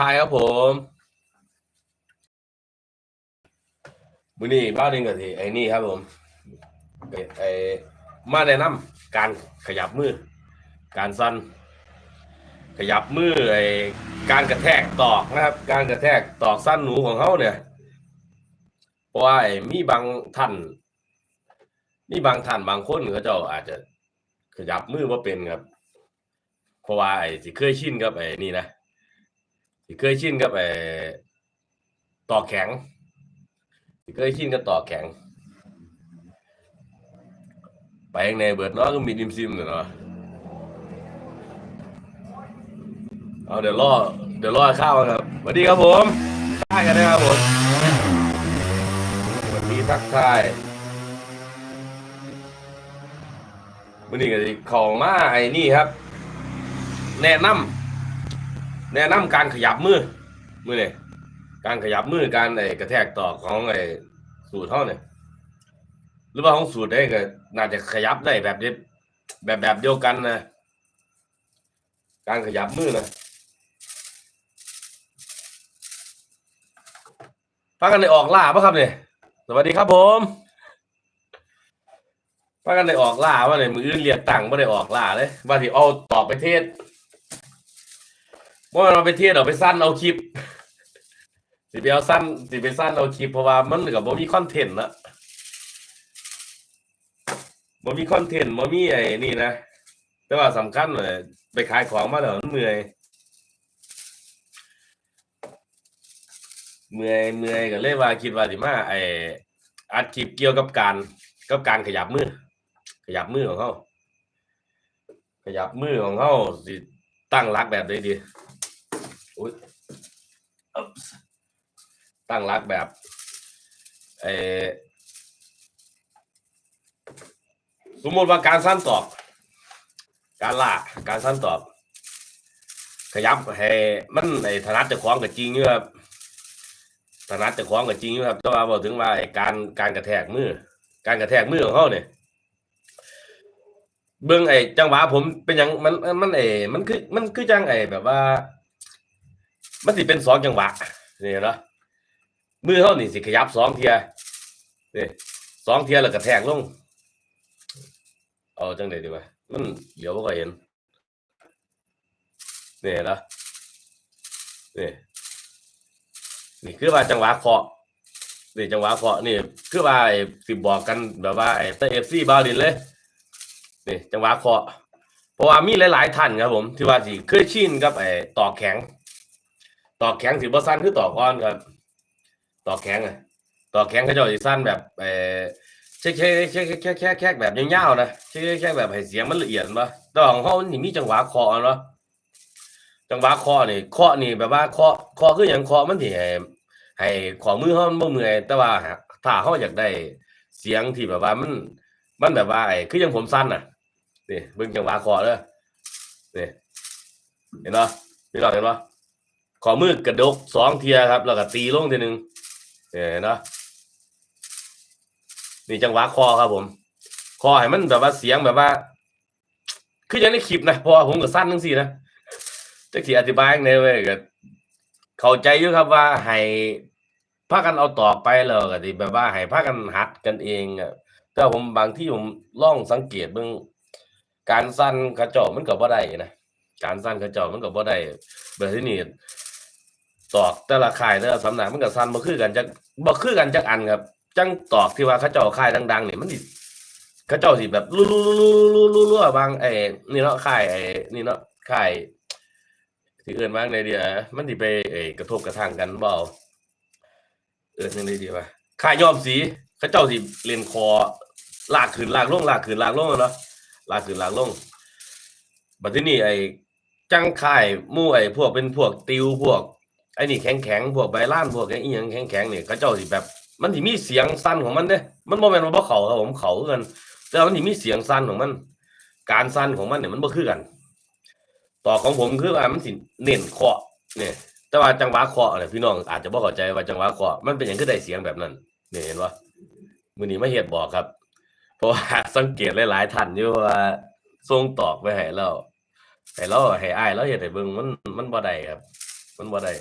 ทายครับผมมือนี้บ้านนึงก็ทีไอ้นี่ครับผมไอ้มาแนะนำการขยับมือ การสั้นขยับมือไอ้การกระแทกตอกนะครับ การกระแทกตอกสั้นหนูของเขาเนี่ยเพราะว่าไอ้มีบางท่านมีบางท่านบางคนเขาเจ้าอาจจะขยับมือว่าเป็นครับ เพราะว่าไอ้สิเคยชินกับไอ้นี่นะ สิเคยชินกับไอ้ตอแข็งสิเคยชินกับต่อแข็ง ไปข้างในเบิดเนาะก็มีดิมซิมเนาะเอาเดี๋ยวรอเดี๋ยวรอข้าวครับสวัสดีครับผมทักทายกันนะครับผมสวัสดีทักทายวันนี้ก็ของมาไอ้นี่ครับ แนะนำ แนะนำการขยับมือมือเนี่ยการขยับมือการไอ้กระแทกต่อของไอ้สูตรเท่าเนี่ยหรือว่าของสูตรได้ก็น่าจะขยับได้แบบนี้แบบแบบเดียวกันนะ การขยับมือนะพากันได้ออกล่าปะครับเนี่ยสวัสดีครับผมพากันได้ออกล่าว่าเนี่ยมืออื่นเรียกตังค์ไม่ได้ออกล่าเลยว่าที่เอาตอกไปเทศ เมื่เราไปเที่ยวเราไปสั้นเอาคลิป สิไปเอาสั้นสิไปสั้นเอาคลิปเพราะว่ามันกับบ่มีคอนเทนต์ละบ่มีคอนเทนต์บ่มีไอ้นี่นะแต่ว่าสำคัญเลยไปขายของมาแล้วมันเมื่อยเมื่อยเมื่อยก็เลยว่าคิดว่าสิมาไอ้อัดคลิปเกี่ยวกับการกับการขยับมือ ขยับมือของเขาขยับมือของเขาสิตั้งรักแบบใดดี อุ๊ยตั้งรักแบบเออสมมติว่าการสั้นตอบ การล่าการสั้นตอบ ขยับให้มันไอ้ถนัดจะคล้องกับจริงอยู่ครับถนัดจะคล้องกับจริงอยู่ครับแต่ว่าบอกถึงว่าไอ้การการกระแทกมือ การกระแทกมือของเขาเนี่ยเบื้องไอ้จังหวะผมเป็นหยังมันมันไอ้มันคือมันคือจังไอ้แบบว่า มันสิเป็นสองจังหวะนี่เนาะมือเขานี่สิขยับสองเทียนี่สองเทียแล้วกระแทกลง เอาจังไดดีวะมันเดี๋ยวบ่ค่อยเห็นนี่เนาะนี่นี่คือว่าจังหวะเคาะนี่จังหวะเคาะนี่คือว่าไอ้สิบอกกันแบบว่าไอ้เตเอฟซีบาลินเลยนี่จังหวะเคาะเพราะว่ามีหลาย ๆ ท่านครับผม ที่ว่าสิเคยชินกับไอ้ต่อแข็ง ตอกแข็งสิบ่สั้นคือตอกอ่อนครับ ตอกแข็งอะตอกแข็งเขาเจะสิสั้นแบบเออเช็คเช็คเช็คเช็คเช็คเช็คเช็คแบบยาวๆนะเช็คเช็คแบบให้เสียงมันละเอียดปะต่ว่าของเขานี่มีจังหวะเคาะเนาะจังหวะเคาะนี่เคาะนี่แบบว่าเคาะเคาะคืออย่างเคาะมันที่ให้ให้ขอมือเขามันบ่เมื่อยแต่ว่าถ้าเขาอยากได้เสียงที่แบบว่ามันมันแบบว่าไอ้คืออย่างผมสั้นน่ะนี่เบิ่งจังหวะเคาะเด้อนี่เห็นเนาะพี่น้องเห็นปะ ขอมือกระดกสองเทียครับ แล้วก็ตีลงทีหนึ่งเห็นเนาะนี่จังหวะคอครับ ผมคอให้มันแบบว่าเสียงแบบว่า คือยังในคลิปนะพราะว่าผมก็สั้นทั้งสี่นะจะขีอธิบายในเว้ยก็เข้าใจอยู่ครับว่าให้พากันเอาต่อไปแล้วก็ที่แบบว่าให้พากันหัดกันเองอะแต่ผมบางที่ผมล่องสังเกตเบิ่งการสั้นกระจอกมันก็บ่ได้นะการสั้นกระจอกมันก็บ่ได้แบบที่นี่ ตอกแต่ละค่ายแต่ละสำนักมันก็สั้นบ่คือกันจักบ่คือกันจักอันครับจังตอกที่ว่าเขาเจ้าค่ายดังๆนี่มันสิเขาเจ้าสิแบบลุๆๆๆๆบางไอ้นี่เนาะค่ายไอ้นี่เนาะค่ายที่เอื่นบ้างในเดียมันสิไปไอ้กระทบกระทั่งกันบ่เอาเอิ้นจังไดดีวะค่ายยอมสีเขาเจ้าสิเล่นคอลากขึ้นลากลงลากขึ้นลากลงเนาะลากขึ้นลากลงบัดทีนี้ไอ้จังค่ายมู่ไอ้พวกเป็นพวกติวพวก อ้นี่แข็งแข็งพวกใบล้านพวกไอ้อีหยังแข็งแข็งๆนี่เขาเจ้าสิแบบ มันสิมีเสียงสั้นของมันเด้ มันบ่แม่นว่าบ่เขาครับผมเขาคือกัน แต่ว่ามันสิมีเสียงสั้นของมัน การสั้นของมันเนี่ยมันบ่คือกัน ต่อของผมคือว่ามันสิเน้นเคาะเนี่ย แต่ว่าจังหวะเคาะเนี่ยพี่น้องอาจจะบ่เข้าใจว่าจังหวะเคาะมันเป็นหยังคือได้เสียงแบบนั้นเนี่ยเห็นบ่มื้อนี้มาเฮ็ดบอกครับ เพราะว่าสังเกตหลายๆท่านอยู่ว่าส่งตอกไปให้แล้วให้เราให้อ้ายเราเฮ็ดให้เบิ่งมันมันบ่ได้ครับ มันบ่ได้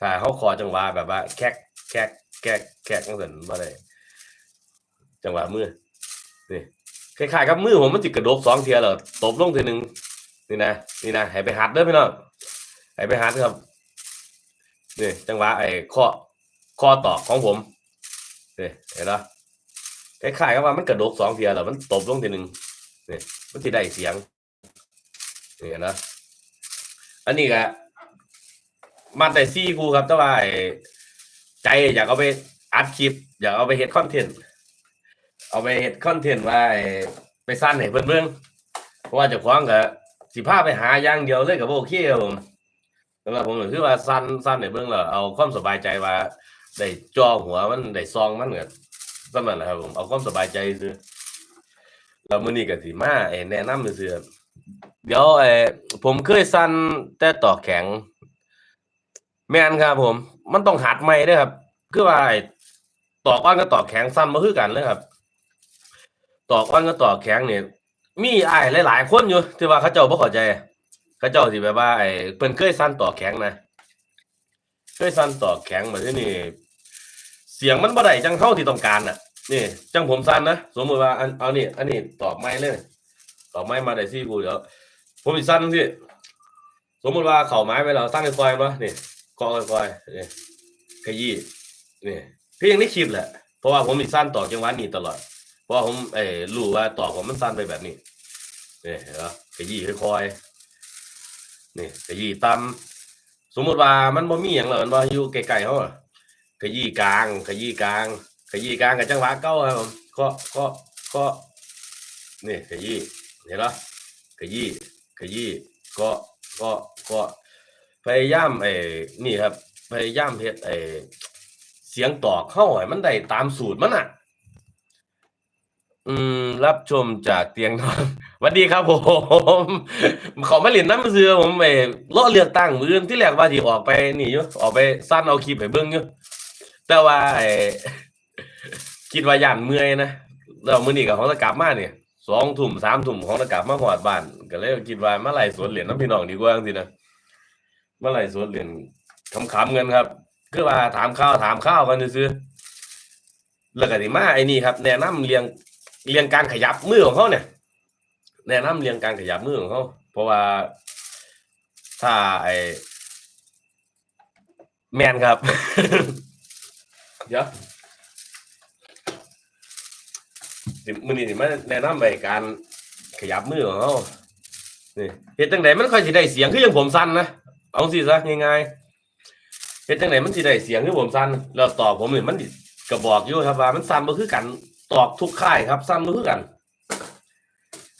ถ้าเขาขอจังหวะแบบว่า แคกแคกแคกแคกจังซั่นบ่ได้จังหวะมือนี่คล้ายๆกับมือผมมันสิกระดกสองเทียแล้วตบลงทีหนึ่งนี่นะนี่นะให้ไปหัดเด้อพี่น้องให้ไปหัดครับนี่จังหวะไอ้ข้อข้อต่อของผมนี่เห็นปะคล้ายๆกับว่ามันกระดกสองเทียแล้วมันตบลงทีหนึ่งนี่มันสิได้เสียงนี่นะอันนี้ก็ มาแต่ซี่ครูครับแต่ว่าใจอยากเอาไปอัดคลิป อยากเอาไปเฮ็ดคอนเทนต์เอาไปเฮ็ดคอนเทนต์ไว้ไปสั้นให้เพิ่อนเบิ่งเพราะว่าเจ้างก็สิพาพไปหาอย่างเดียวเลยก็บ่โอเคครับผมสำหรับผมคือว่าสั้นสั้นให้เบิ่งแล้วเอาความสบายใจว่าได้จ่อหัวมันได้ซองมันก็สำนั้นะครับผมเอาความสบายใจซื่อแล้วมื้อนี้ก็สิมาไอ้แนะนำซื่อเดี๋ยวไอ้ผมเคยสั้นแต่ต่อแข็ง แม่นครับผม มันต้องหัดใหม่ด้อครับ คือว่าไอ้ตอกอ้อนกับตอกแข็งสั้นบ่คือกันเลยครับ ตอกอ้อนกับตอกแข็งเนี่ยมีไอ้หลาย ๆ คนอยู่ที่ว่าเขาเจ้าบ่เข้าใจเขาเจ้าสิแบบว่าไอ้เพิ่นเคยสั้นตอกแข็งนะเคยสั้นตอกแข็งแบบนี้นี่ เสียงมันบ่ได้จังเท่าที่ต้องการน่ะ นี่ จังผมสั้นนะสมมติว่าอันเอานี่อันนี้ตอกไม้เลยตอกไม้มาได้ซี่กูเดี๋ยวผมสิสั้นสิสมมติว่าเข่าไม้ไปแล้วสั้นค่อยๆมานี่ กอค่อยๆนี่ขยี้นี่พี่ยังได้คลิปแหละ เพราะว่าผมมีสั้นต่อจังหวะนี้ตลอด เพราะว่าผมเออรู้ว่าต่อผมมันสั้นไปแบบนี้นี่เห็นปะขยี้ค่อยๆนี่ขยี้ต่ำสมมติว่ามันบ่มีอย่างหรอมันว่าอยู่ไกลๆเขาอขยี้กลางขยี้กลางขยี้กลางกับจังหวะเก้าครับผมก็ก็ก็นี่ขยี้เห็นปะขยี้ขยี้ก็ก็ก็ พยายามไอ้นี่ครับ พยายามเฮ็ดไอ้เสียงต่อเข้าให้มันได้ตามสูตรมันอะ อืม รับชมจากเตียงนอนสวัสดีครับผมขอมาเล่นน้ำเสือผมไปเลาะเลือกตั้งมือนที่แรกว่าที่ออกไปนี่อยู่ออกไปสั้นเอาคลิปให้เบิ่งอยู่แต่ว่าไอ้คิดว่าย่านเมื่อยนะแล้วมื้อนี้ก็ของตะกลับมาเนี่ยสองทุ่มสามทุ่มของตะกลับมาหอดบ้านก็เลยคิดว่ามาไล่สวนเหรียญน้ำพี่น้องดีกว่าจังๆนะ เมาไล่สวนเหรียญขำๆกันครับ คือว่าถามข้าวถามข้าวกันซื่อๆแล้วก็สิมาไอ้นี่ครับ แนะนำเรียงเรียงการขยับมือของเขาเนี่ย แนะนำเรียงการขยับมือของเขาเพราะว่าถ้าไอ้แมนครับ เดี๋ยวสิมือนี้สิมาแนะนำไปการขยับมือของเขานี่เฮ็ดจังไดมันค่อยสิได้เสียงคืออย่างผมสั้นนะ เอาสิซะง่ายๆเฮ็ดจังไดมันสิได้เสียงคือผมสั้นแล้วตอบผมนี่มันสิก็บอกอยู่ครับว่ามันสั้นบ่คือกันตอบทุกค่ายครับสั้นบ่คือกัน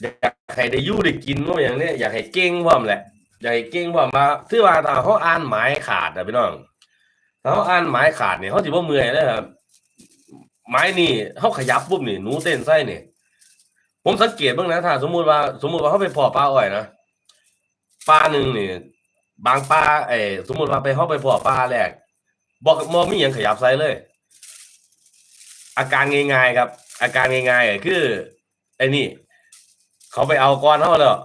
อยากให้ได้ยู่ได้กินว่าอย่างเนี้ยอยากให้เก่งพร้อมแหละอยากให้เก่งพร้อมาที่ว่าถ้าเขาอ่านหมายขาดอะพี่น้องเขาอ่านหมายขาดเนี่ยเขาสิบ่เมื่อยเลยครับไม้นี่เขาขยับปุ๊บนี่หนูเต้นไส้นี่ผมสังเกตบ้างนะถ้า สมมุติว่า สมมุติว่าเขาไปพอปลาอ้อยนะปลาหนึ่งนี่ บางปลาไอ้สมมติว่าไปเขาไปพอปลาแรกบอกมอมีอย่างขยับไส้เลย อาการง่ายๆครับ อาการง่ายๆคือไอ้นี่ เขาไปเอาก้อนเขาแล้ว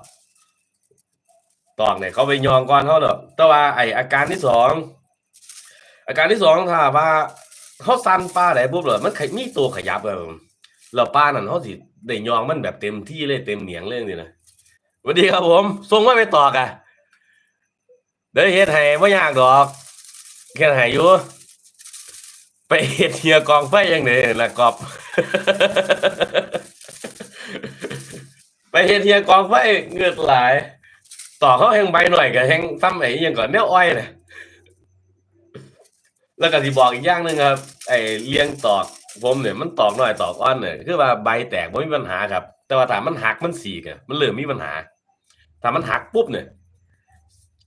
ตอกเนี่ยเขาไปยองก้อนเขาแล้วแต่ว่าไออาการที่สองอาการที่สองถ้าว่าเขาซันป้าไหนปุ๊บเลยมันขมีตัวขยับเลยแล้วป้านั่นเขาสิได้ยองมันแบบเต็มที่เลยเต็มเหนียงเลยนี่นะสวัสดีครับผมส่งมาไปตอกอะ เดี๋ยวเฮ็ดให้ไม่ยากดอกเฮ็ดให้อยู่ไปเฮ็ดเฮียกองไฟยังไงละกอบ ไปเฮ็ดเฮียกองไฟเงือดหลาย ต่อเขาแหงใบหน่อยกับแหงซ้ำไอ้ยังก่อนแนวอ้อยเนี่ยแล้วก็สิบอกอีกอย่างหนึ่งครับ ไอ้เลี้ยงตอกผมเนี่ยมันตอกหน่อยตอกอ้อนเนี่ยคือว่าใบแตกไม่มีปัญหาครับ แต่ว่าถ้ามันหักมันสีกอะมันเริ่มมีปัญหาถ้ามันหักปุ๊บเนี่ย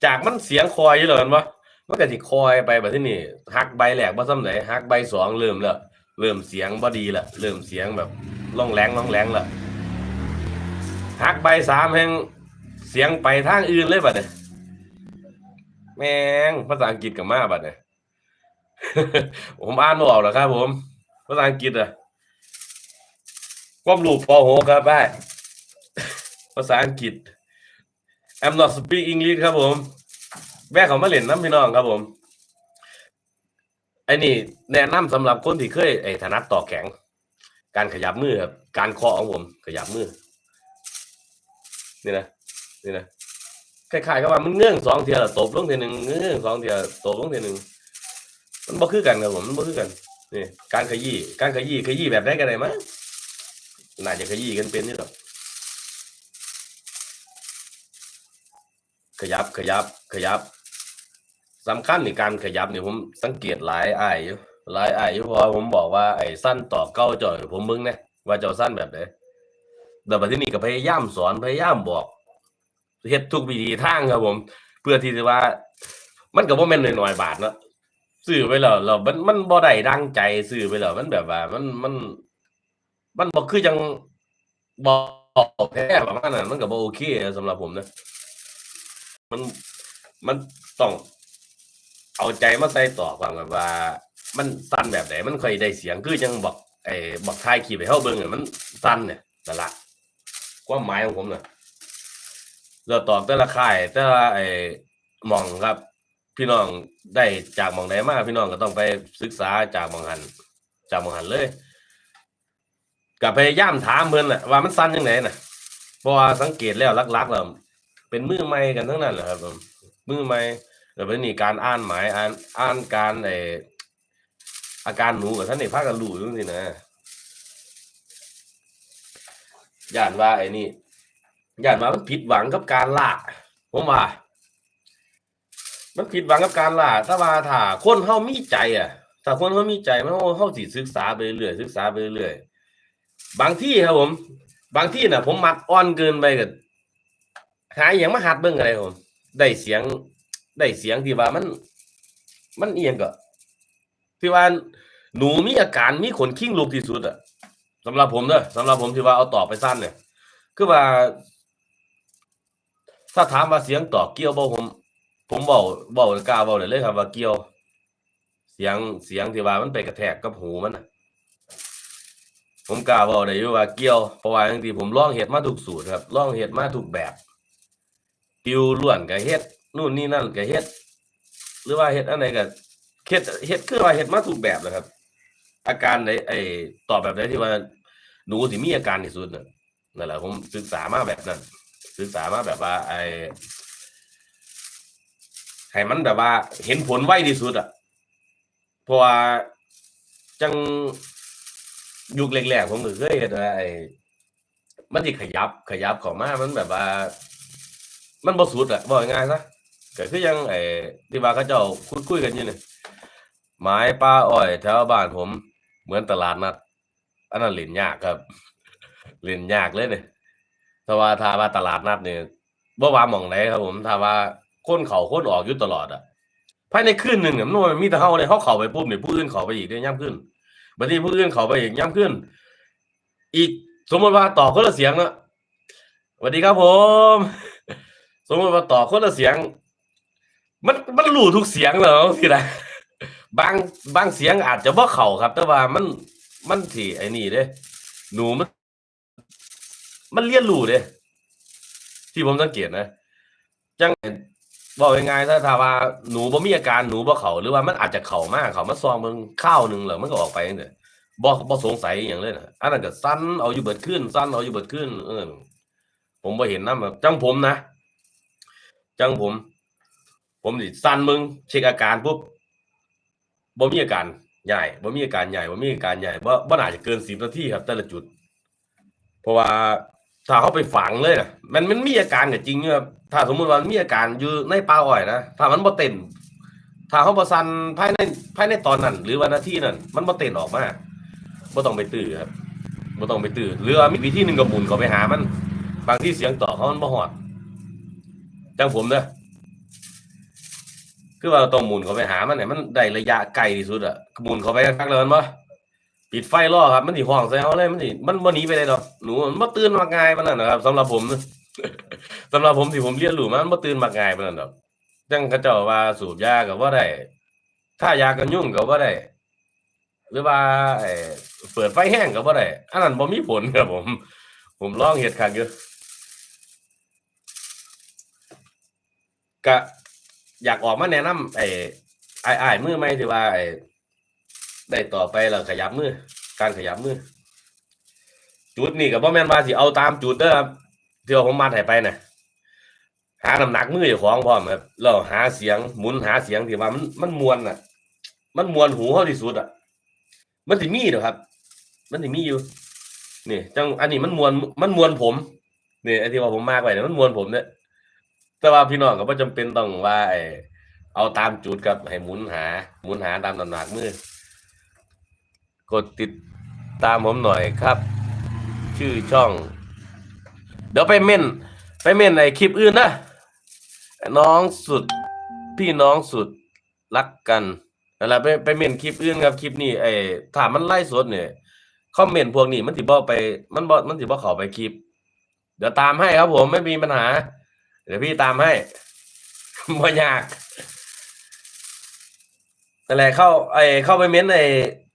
จากมันเสียงคอยอยู่เลยมันวะมันก็สิคอยไปแบบที่นี่หักใบแหลกบ่ซ้ำไหนหักใบสองเริ่มล้วเริ่มเสียงบ่ดีละเริ่มเสียงแบบล่องแรงล่องแรงละหักใบสามแห่งเสียงไปทางอื่นเลยบัดเนี่ยแม่งภาษาอังกฤษกับมาบัดเนี่ยผมอ่านไม่ออกหรอกครับ ผม ภาษาอังกฤษอะความรู้ปหกครับได้ภาษาอังกฤษ I'm not speak English ครับผมแม่เขามาเล่นน้ำพี่น้องครับผมไอ้นี่แนะนำสำหรับคนที่เคยไอ้ถนัดต่อแข็ง การขยับมือครับการเคาะของผมขยับมือ นี่นะนี่นะคล้ายๆกับว่ามันเงื่องสองเทียตบลงทีหนึ่งเงื่องสองเทียตบลงทีหนึ่งมันบ่คือกันครับผมมันบ่คือกันนี่การขยี้การขยี้ขยี้แบบได้กันไหนมั้งน่าจะขยี้กันเป็นนี่หรอ ขยับขยับขยับสำคัญในการขยับเนี่ยผมสังเกตหลายอ้ายอยู่หลายไอ้ยอยู่เพราะผมบอกว่าไอ้สั้นต่อเก้าจ่อยผมมึงนะว่าเจ้าสั้นแบบไหนแต่บัดที่นี่ก็พยายามสอนพยายามบอกเฮ็ดทุกวิธีทางครับผม เพื่อที่จะว่า มันก็บ่แม่นหน้อยๆบาทเนาะซื้อไปแล้วเรามันมันบ่ได้ดังใจซื้อไปแล้วมันแบบว่า มันมัน มันบ่คือจังบอกแท้ประมาณนั้นมันก็บ่โอเคสำหรับผมนะ มันมันต้องเอาใจมาใส่ต่อความแบบว่า มันสั้นแบบไหนมันค่อยได้เสียงคือจังบอกไอ้บอกทายขี่ไปเฮาเบิ่งอะมันสั้นเนี่ยนั่ละความหมายของผมน่ะเราตอบแต่ละค่ายแต่ละไอ้หมองครับ พี่น้องได้จากหมองไหนมากพี่น้องก็ต้องไปศึกษาจากหมองหัน จากหมองหันเลยกับพยายามถามเพิ่นน่ะว่ามันสั้นยังไงน่ะเพราะว่าสังเกตแล้วลักๆแล้ว เป็นมือใหม่กันทั้งนั้นแหละครับผมมือใหม่แล้วเป็นนี่การอ่านหมายอ่านอ่านการไออาการหนูกับท่านในภาคกันรู้อยู่นี่นะย่านว่าไอ้นี่ย่านว่ามันผิดหวังกับการล่าผมว่า มันผิดหวังกับการล่าถ้าว่าถ้าคนเฮามีใจ อะถ้าคนเฮามีใจมันเฮาเฮาสิศึกษาไปเรื่อยศึกษาไปเรื่อยบางที่ครับผม บางที่น่ะ ผมมัดอ่อนเกินไปกับ หาอย่างมาหัดเบิ่งอะไรผมได้เสียงได้เสียงที่ว่ามัน มันเอียงก็ที่ว่าหนูมีอาการมีขนคิ้งลูกที่สุดอะสำหรับผมเนอะสำหรับผมที่ว่าเอาต่อไปสั้นเนี่ย คือว่า ถ้าถามว่าเสียงต่อเกี่ยวบ่ผม ผมบอกบอกกล้าบอกเลยเลยครับว่าเกี่ยว เสียงเสียงที่ว่ามันไปกระแทกกับหูมันน่ะผมกล้าบอกได้อยว่าเกี่ยวเพราะว่าจริงๆผมลองเฮ็ดมาทุกสูตรครับลองเฮ็ดมาทุกแบบ ติวล้วนก็เฮ็ดนู่นนี่นั่นก็เฮ็ด หรือว่าเฮ็ดอันไหนก็เฮ็ดเฮ็ดคือว่าเฮ็ดมาทุกแบบแหละครับ อาการไหนไอ้ตอบแบบไหนที่ว่าหนูสิมีอาการที่สุดน่ะนั่นแหละผมศึกษามาแบบนั้น ศึกษามาแบบว่า ไอ้ให้มันแบบว่า เห็นผลไวที่สุดอะเพราะว่าจังยุคแรกๆผมก็เคยเห็นว่าไอ้มันสิขยับขยับข้ามามันแบบว่า มันบ่สุดอะบอกง่ายๆซะก็คือยังไอ้ที่ว่าเขาเจ้าคุยคุยกันอยู่นี่ไม้ป้าอ้อยแถวบ้านผม เหมือนตลาดนัดอันนั้นเล่นยากครับเล่นยากเลยเนี่ยถ้าว่าถ้าว่าตลาดนัดเนี่ยบ่ว่าหม่องไหนครับผมถ้าว่าคนเข้าคนออกอยู่ตลอดอะภายในคืนหนึงเนี่ยมันบ่แม่นมีแต่เฮาเลยเฮาเข้าไปปุ๊บเนี่ยผู้อื่นเข้าไปอีกเด้ย่ํขึ้นบัดนี้ผู้อื่นเข้าไปอีกย่ํขึ้น อีกสมมติว่าต่อคนละเสียงเนาะสวัสดีครับผม สมมติว่าต่อคนละเสียง มันมันรู้ทุกเสียงเหรอสินะบางบางเสียงอาจจะบ่เข้าครับ แต่ว่ามันมันสิไอ้นี่เด้หนูมัน มันเรียนรู้เด้ที่ผมสังเกตนะจังบอกยังไงถ้าถ้าว่าหนูบ่มีอาการหนูบ่เข้าหรือว่ามันอาจจะเข้ามากเข้ามาซองมึงข้าวหนึ่งแล้วมันก็ออกไปจังซี่บ่บ่สงสัยอย่างเลยนะอันนั้นก็สั้นเอาอยู่เบิดขึ้นสั้นเอาอยู่เบิดขึ้นเออผมบ่เห็นนำแบบจังผมนะ จังผม ผมสิสั่นมึงเช็คอาการปุ๊บบ่มีอาการใหญ่บ่มีอาการใหญ่บ่มีอาการใหญ่บ่บ่น่าจะเกิน10นาทีครับ แต่ละจุด เพราะว่าถ้าเขาไปฝังเลยนะมันมันมีอาการก็จริงอยู่ครับถ้าสมมุติว่ามันมีอาการอยู่ในป่าอ้อยนะถ้ามันบ่เต้นถ้าเขาบ่สั่นภายในภายในตอนนั้น หรือว่านาทีนั้น มันบ่เต้นออกมาบ่ต้องไปตื้อครับบ่ต้องไปตื้อหรือมีวิธีหนึ่งก็หมุนเข้าไปหามัน บางที่เสียงต่อเขามันบ่ฮอด จังผมเนอะคือว่าต้องหมุนเขาไปหามันเนี่ยมันได้ระยะไกลที่สุดอะหมุนเขาไปคักๆเลยมันบ่ปิดไฟรอครับ มันสิห้องใส่เขาเลยมันสิมันบ่หนีไปเลยดอกหนูมันบ่ตื่นมาง่ายปานนั้นนะครับสำหรับผมนะสำหรับผมที่ผมเรียนรู้มามันบ่ตื่นมาง่ายปานนั้นดอกจังเขาเจ้าว่าสูบยาก็บ่ได้ถ้ายากันยุ่งก็บ่ได้หรือว่าเปิดไฟแห้งก็บ่ได้อันนั้นบ่มีผลครับผม ผมลองเฮ็ดคักอยู่ กะอยากออกมาแนะนำไอ้ไอ้ไอ้มือไหมที่ว่าไอ้ได้ต่อไปแล้วขยับมือ การขยับมือ จุดนี่ก็บ่แม่นว่าสิเอาตามจุดเด้อครับที่ว่าผมมาให้ไปน่ะหาน้ำหนักมือเจ้าของพร้อมครับแล้วหาเสียงหมุนหาเสียงที่ว่ามันมันมวนน่ะ มันมวนหูเฮาที่สุดอะ มันสิมีเด้อครับ มันสิมีอยู่นี่จังอันนี้มันมวนมันมวนผมนี่ไอ้ที่ว่าผมมากไปเนี่ยมันมวนผมเนี่ย แต่ว่าพี่น้องก็บ่จำเป็นต้องว่าไอ้เอาตามจุดกับให้หมุนหา หมุนหาตามน้ำหนักมือกดติดตามผมหน่อยครับ ชื่อช่อง เดี๋ยวไปเม่น ไปเม่นไอ้คลิปอื่นนะน้องสุดพี่น้องสุดรักกันอะไรไปไปเม่นคลิปอื่นครับคลิปนี้ไอ้ถามมันไล่สดเนี่ยคอมเมนต์พวกนี้มันสิบ่ไป มันบ่มันสิบ่เข้าไปคลิป เดี๋ยวตามให้ครับผมไม่มีปัญหา เดี๋ยวพี่ตามให้บ่ยากนั่นแหละเข้าไอเข้าไปเม้นใน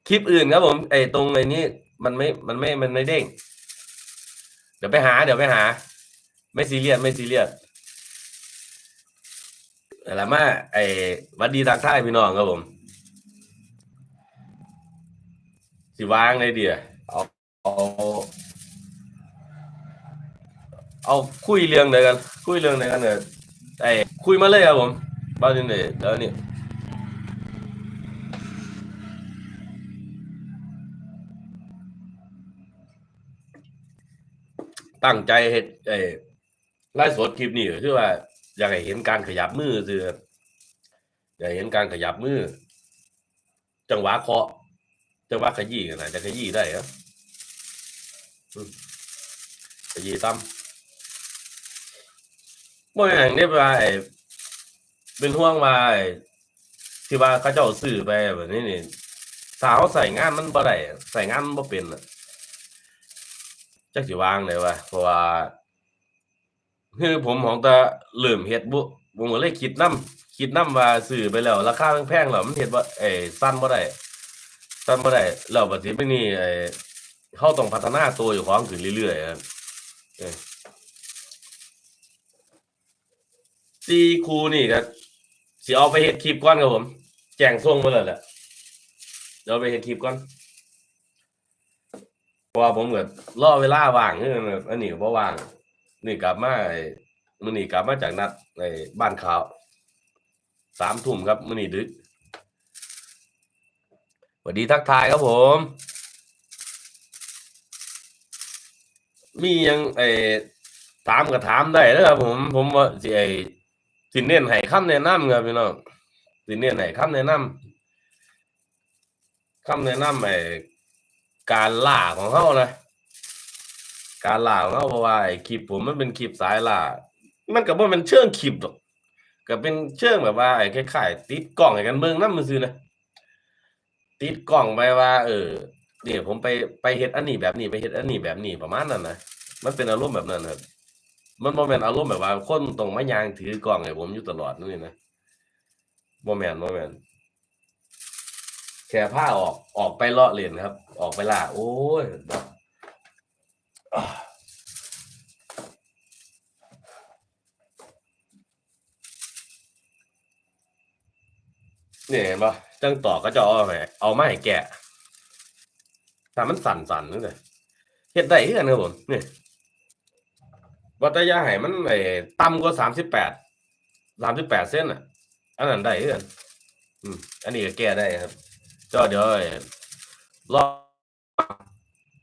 คลิปอื่นครับผมไอตรงไอนี้มันไม่มันไม่มันไม่เด้ง เดี๋ยวไปหา เดี๋ยวไปหา ไม่ซีเรียสไม่ซีเรียสอะไรมาไอวัดดีทักทายพี่น้องครับผม สิวางเลยเดียวเอาเอา เอาคุยเรื่องเดียวกัน คุยเรื่องเดียวกันเนี่ยไอ้คุยมาเลยครับผมบ้านนี้เลยเดี๋ยวนี้ตั้งใจเฮ็ดไอ้ไล่สดคลิปนี้คือว่า อยากให้เห็นการขยับมือคืออยากเห็นการขยับมือ จังหวะเคาะจังหวะขยี้กันนะจะขยี้ได้ครับอืมขยี้ซ้ำ บ่อย่างนี้ว่าไอ้เป็นห่วงว่าที่ว่าเขาเจ้าซื้อไปแบบนี้นี่ถ้าเขาใส่งานมันบ่ได้ใส่งานมันบ่เป็นจักสิวางได้ว่าเพราะว่าคือผมของตาเริ่มเฮ็ดบุผมก็เลยคิดนํคิดนํว่าซื้อไปแล้ว ราคาแพงๆแล้วมันเฮ็ดบ่ไอ้สั้นบ่ได้สั้นบ่ได้แล้วบัดนี้ไปนี่ไอ้เฮาต้องพัฒนาตัวอยู่ของขึ้นเรื่อยๆครับ ซีครูนี่ก็สิเอาไปเฮ็ดคลิปก่อนครับผม แจ้งส่งมาแล้วแหละเดี๋ยวไปเฮ็ดคลิปก่อนเพราะว่าผมก็รอเวลาว่างเอออันนี้ก็บ่ว่าง นี่กลับมาไอ้มื้อนี้กลับมาจากนัดไอ้บ้านข่าวสามทุ่มครับมื้อนี้ดึกสวัสดีทักทายครับผม มียังไอ้ถามก็ถามได้เด้อครับผม ผมว่าสิไอ สิเน้นให้คำแนะนำครับพี่น้องสิเน้นให้คำแนะนำคำแนะนำไอ้การล่าของเขานะการล่าของเขาเพราะว่าไอ้คลิปผมมันเป็นคลิปสายล่ามันก็บ่แม่นเชิงคลิปดอกก็เป็นเชิงแบบว่าไอ้คล้ายๆติดกล้องให้กันเบิ่งนำซื่อนะติดกล้องไปว่า เออเนี่ยผมไปไปเฮ็ดอันนี้แบบนี้ไปเฮ็ดอันนี้แบบนี้ประมาณนั้นนะมันเป็นอารมณ์แบบนั้นครับ มันบ่แม่นอารมณ์แบบว่าคนต้องมายางถือกล้องให้ผมอยู่ตลอดนี่นะบ่แม่นบ่แม่นแค่ผ้าออกออกไปเลาะเล่นครับ ออกไปล่าโอ้ยเนี่ยเห็นปะจังต่อก็จะเอาให้เอาไม้แกะแต่มันสั่นๆนึงเลยเฮ็ดได้คือกันครับผมนี่ย วัตยาให้มันไอ้ต่ำกว่าสามสิบแปดสามสิบแปดเส้นอะ อันนั้นได้เอนอืมอันนี้ก็แก้ได้ครับก็เดี๋ยวไอ้รอบ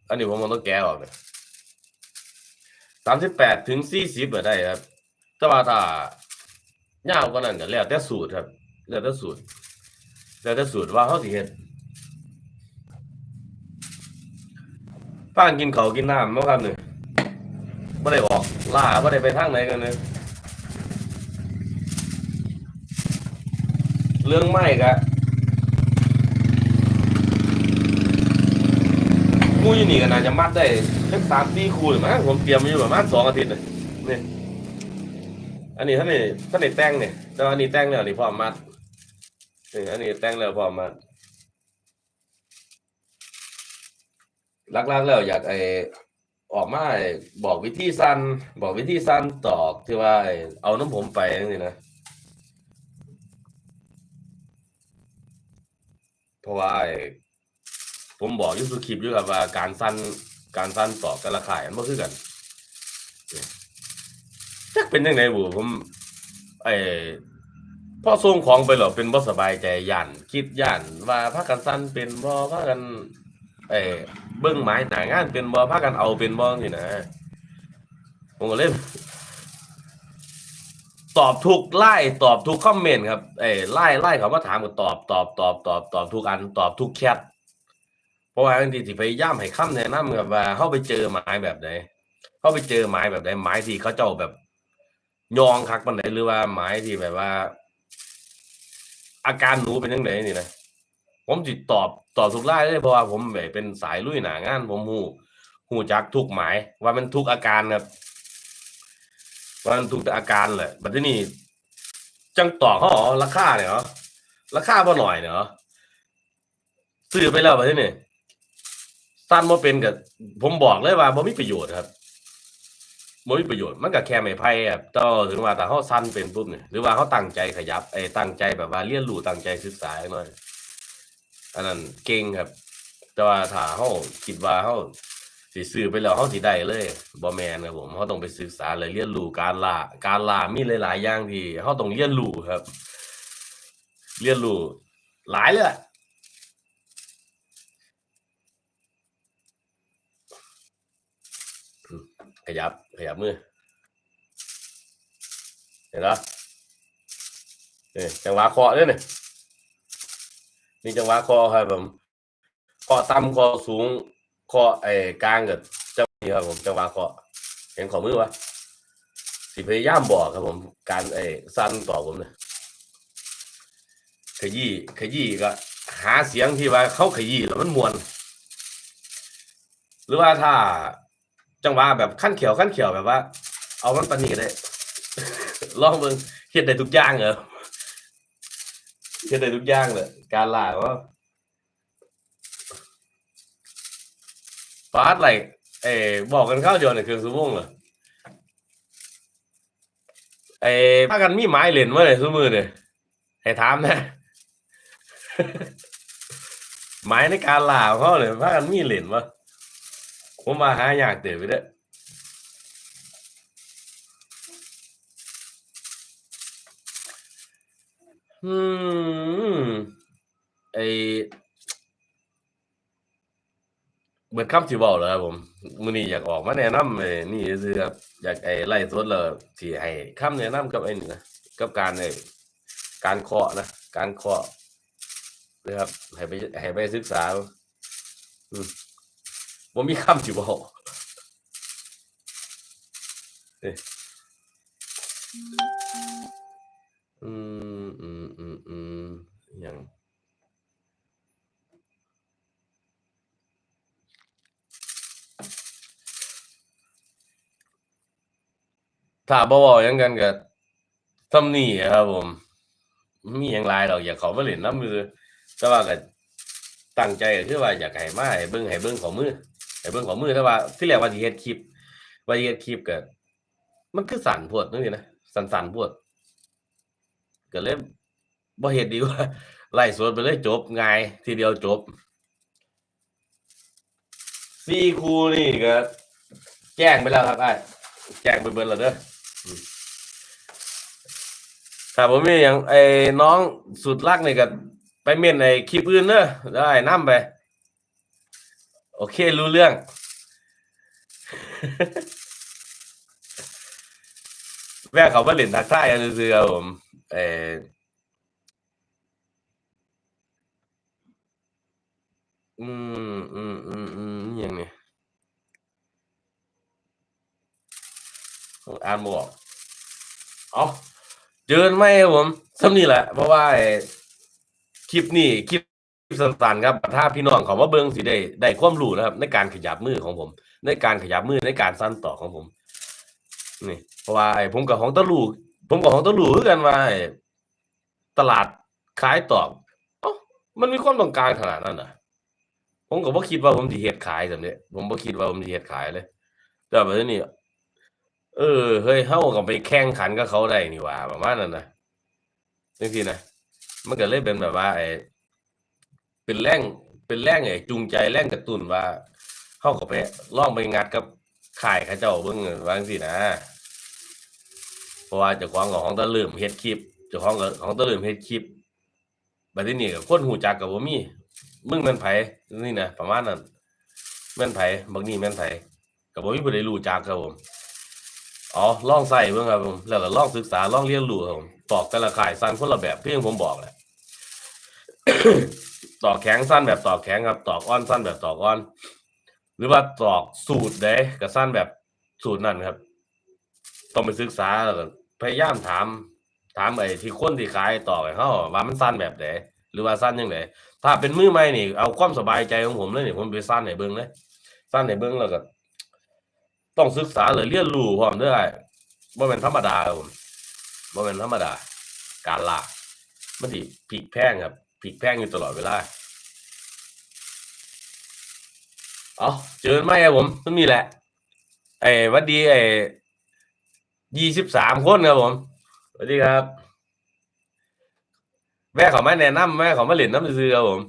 อันนี้ผมมันต้องแก้ออกเลยสามสิบแปดถึงสี่สิบก็ได้ครับ แต่ว่าถ้ายาวกว่านั้นก็แล้วแต่สูตรครับ แล้วแต่สูตร แล้วแต่สูตรว่าเขาสิเฮ็ดป้านกินเขากินน้ำมื่อครับเนี่ยไม่ได้ออก ล่าไม่ได้ไปทางไหนกันเลยเรื่องไม่กะงูยู่นี่กันนะจะมัดได้แค่สามสี่คู่หรือมั้งผมเตรียมมาอยู่ประมาณสองอาทิตย์เลยนี่อันนี้ท่านนี่ท่านนี่แต่งเนี่ยแต่ว่าอันนี้แต่งแล้วนี่พร้อมมัดนี่อันนี้แต่งแล้วพร้อมมัดลักๆแล้วอยากไอ ออกมาบอกวิธีสั้นบอกวิธีสั้นตอกที่ว่าเอาน้ำผมไปนี่นะเพราะว่าผมบอกยุสุคลิปอยู่กับว่าการสั้นการสั้นตอกกระขายมันก็คือกันจักเป็นยังไงบูผมไอ้พ่อส่งของไปหรอเป็นบ่สบายใจย่านคิดย่านว่าพักกันสั้นเป็นบ่พักกัน ไอ้เบิ่งหมายหน้างานเป็นบ่พากันเอาเป็นบ่นี่นะผมก็เลยตอบทุกไล่ตอบทุกคอมเมนต์ครับเอ้ไล่ไล่เขามาถามก็ตอบตอบตอบตอบตอบทุกอันตอบทุกแชทเพราะว่าบางทีสิพยายามให้คำแนะนำกับว่าเขาไปเจอหมายแบบไหนเขาไปเจอหมายแบบไหนหมายที่เขาเจ้าแบบยองคักปันไหนหรือว่าหมายที่แบบว่า อาการหนูเป็นยังไงนี่นะ ผมจิตตอบตอบทุกไล่เลยเพราะว่าผมแบบเป็นสายลุยหนางาน ผมหูหูจักทุกหมาย ว่ามันทุกอาการครับว่ามันถูกแต่อาการแหละบัดนี้จังต่อเขาเหรอราคาเนี่ยเหรอราคาบ่หน่อยเนี่ยเหรอซื้อไปแล้วบัดนี้สั้นบ่เป็นกับผมบอกเลยว่าบ่มีประโยชน์ครับบ่มีประโยชน์มันก็แค่ไม้ไผ่ครับต่ว่าถึงว่าแต่เขาสั้นเป็นปุ๊บเนี่ยหรือว่าเขาตั้งใจขยับไอ้ตั้งใจแบบว่าเรียนรู้ตั้งใจศึกษาหน่อย อันนั้นเก่งครับ แต่ว่าถ้าเขาคิดว่าเขาสิซื้อไปแล้วเขาสิได้เลยบ่แม่นครับผมเขาต้องไปศึกษาเลยเรียนรู้การล่าการล่ามีหลาย ๆ อย่างที่เขาต้องเรียนรู้ครับ เรียนรู้หลายเลยอะอืมขยับขยับมือเห็นปะนี่ยจังหวะเคาะด้วย นี่จังหวะคาะครับผมคาะต่ำคาะสูงคาะไอ้กลางกับจังหวะนี้ครับผมจังหวะคาะเห็นขอมือวะสิพยายามบอกครับผม การไอ้สั้นต่อผมเนี่ยขยี้ขยี้ก็ หาเสียงที่ว่าเขาขยี้แล้วมันมวน หรือว่าถ้าจังหวะแบบขั้นเขียวขั้นเขียวแบบว่า เอามันปานนีได้ลองเบิ่งเฮ็ดได้ทุกอย่างเหรอ เฮ็ดได้ทุกอย่างเลย การลาว่าฟาดไหลเอ้บอกกันเข้าวเดียวในคือซูโม่งเหรอไอ้พากันมีไม้เหรียญมาเลยซุมือเนี่ยให้ถามนะไม้ในการลาของเขาเนี่ยพากันมีเหรียญมาผมมาหายากเต๋อไปเด้อ อืมไอเบิดคำที่เว้าแล้วครับผมมือนี้อยากออกมาแนะนำไอ้นี่ซื่อครับอยากไอ้ไล่สดแล้วสิให้คำแนะนำกับไอ้นี่นะกับการไอ้การเคาะนะการเคาะนะครับให้ไปให้ไปศึกษาอืมมีคำสิเว้าเอ้ย อิหยังถ้าบ่เว้าหยังกันก็ส่ำนี้อะครับผม มีหยังหลายดอยากข้ามาเล่นนำซื่อแต่ว่าก็ตั้งใจก็คือว่าอยากให้มาให้เบิ่งให้เบิ่งของมือให้เบิ่งของมือแต่ว่าที่แรกว่าสิเฮ็ดคลิป ว่าสิเฮ็ดคลิปก็มันคือสั้นโพดจังซี่นะสั้นๆโพดก็เลย บ่เฮ็ดดีกว่าไลฟ์สดไปเลยจบง่ายทีเดียวจบสี่คู่นี่ก็แจ้งไปแล้วครับไอ้แจ้งไปเบิดแล้วเด้ออืมถ้าบ่มีหยังไอ้น้องสุดรักนี่ก็ไปเม่นไอ้คลิปอื่นเด้อแล้วอ้ายนำไป โอเครู้เรื่องแม่เขามาเล่นทักทายกันซื่อๆครับผมเออ อืมอืมอืมอืมอิหยังนี่ผมอ่านบออกเอาเจอกันไหมครับผมซ้ำนี่แหละ เพราะว่าไอ้คลิปนี้คลิปสั้นๆครับถ้าพี่น้องเขามาเบิ่งสิได้ได้ความรู้นะครับ ในการขยับมือของผม ในการขยับมือในการสั้นต่อของผมนี่เพราะว่าไอ้ผมกับของตะลูผมกับของตะลูคือกันว่าไอ้ตลาดขายตอบเอ้ามันมีความต้องการขนาดนั้นน่ะ ผมก็บ่คิดว่าผมสิเฮ็ดขายแบบนี้ผมบ่คิดว่าผมสิเฮ็ดขายเลย แต่บัดนี้ เออ เฮ้ยเฮาก็ไปแข่งขันกับเขาได้นี่หว่า ประมาณนั้นนะจังซี่นะมันก็เลยเป็นแบบว่าไอ้เป็นแรงเป็นแรงไอ้จูงใจแรงกระตุ้นว่าเขากับไปล่องไปงัดกับข่ายเข้าเจ้าเบิ่งว่าจังซี่นะเพราะว่าเจ้าของของตะลืมเฮ็ดคลิปเจ้าของของตะลืมเฮ็ดคลิปบัดนี้ก็คนหูจักก็บ่มี มึงแม่นไผนี่นะประมาณนั้นแม่นไผบักนี้แม่นไผก็บ่มีผู้ใดรู้จักครับผมอ๋อลองใส่เบิ่งครับผมแล้วก็ลองศึกษาลองเรียนรู้ครับผมตอกแต่ละข่ายสั้นคนละแบบเพียงผมบอกแหละตอกแข็งสั้นแบบตอกแข็งครับ ตอกอ้อนสั้นแบบตอกอ้อน หรือว่าตอกสูตรเด้กับสั้นแบบสูตรนั่นครับ ต้องไปศึกษาแล้วก็พยายามถาม ถามไอ้ที่คนที่ขายตอกให้เขาว่ามันสั้นแบบไหนหรือว่าสั้นยังไง ถ้าเป็นมือใหม่นี่เอาความสบายใจของผมเลยนี่ผมไปสั้นให้เบิ่งเลยสั้นให้เบิ่งแล้วก็ต้องศึกษาหรือเรียนรู้พร้อมด้อไอ้บ่เป็นธรรมดาครับผมบ่เป็นธรรมดา การลากมันสิพลิกแพงครับพลิกแพงอยู่ตลอดเวลาเอาเจอไหมครับผมมันมีแหละไอ้วัดดีไอ้ยี่สิบสามคนครับผมสวัสดีครับ แม่เขามาแนะนำแม่เขามาเล่นน้ำซื้อครับผม